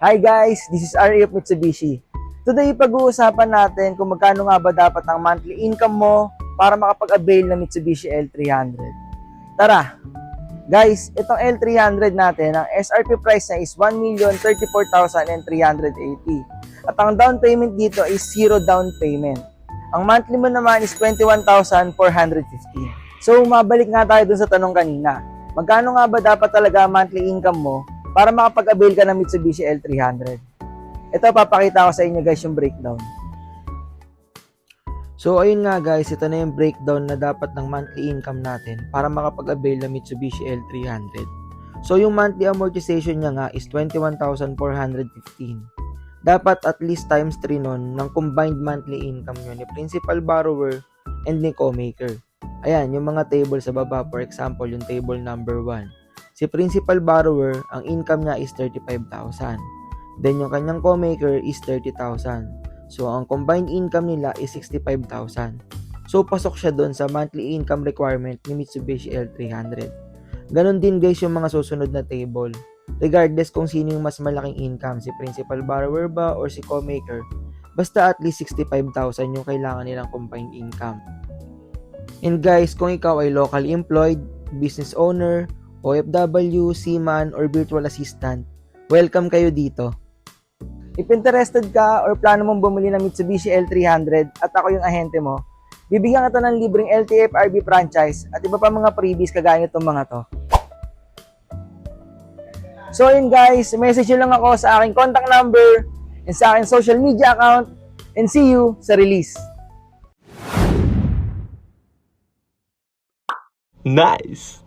Hi guys, this is Ari of Mitsubishi. Today, pag-uusapan natin kung magkano nga ba dapat ang monthly income mo para makapag-avail ng Mitsubishi L300. Tara! Guys, itong L300 natin, ang SRP price niya is 1,034,380. At ang down payment dito is zero down payment. Ang monthly mo naman is 21,415. So, mabalik nga tayo dun sa tanong kanina. Magkano nga ba dapat talaga monthly income mo para makapag-avail ka ng Mitsubishi L300? Ito, papakita ko sa inyo guys yung breakdown. So, ayun nga guys, ito na yung breakdown na dapat ng monthly income natin para makapag-avail ng Mitsubishi L300. So, yung monthly amortization niya nga is 21,415. Dapat at least times 3 nun ng combined monthly income nyo ni principal borrower and ni co-maker. Ayan, yung mga table sa baba, for example, yung table number 1. Si principal borrower, ang income niya is 35,000. Then yung kanyang co-maker is 30,000. So ang combined income nila is 65,000. So pasok siya doon sa monthly income requirement ni Mitsubishi L300. Ganon din guys yung mga susunod na table. Regardless kung sino yung mas malaking income, si principal borrower ba or si co-maker, basta at least 65,000 yung kailangan nilang combined income. And guys, kung ikaw ay local employed, business owner, OFW, seaman, or virtual assistant, welcome kayo dito. If interested ka or plano mong bumili ng Mitsubishi L300 at ako yung ahente mo, bibigyan kita ng libreng LTFRB franchise at iba pa mga freebies kagaya nitong mga to. So yun guys, message nyo lang ako sa aking contact number and sa aking social media account and see you sa release. Nice.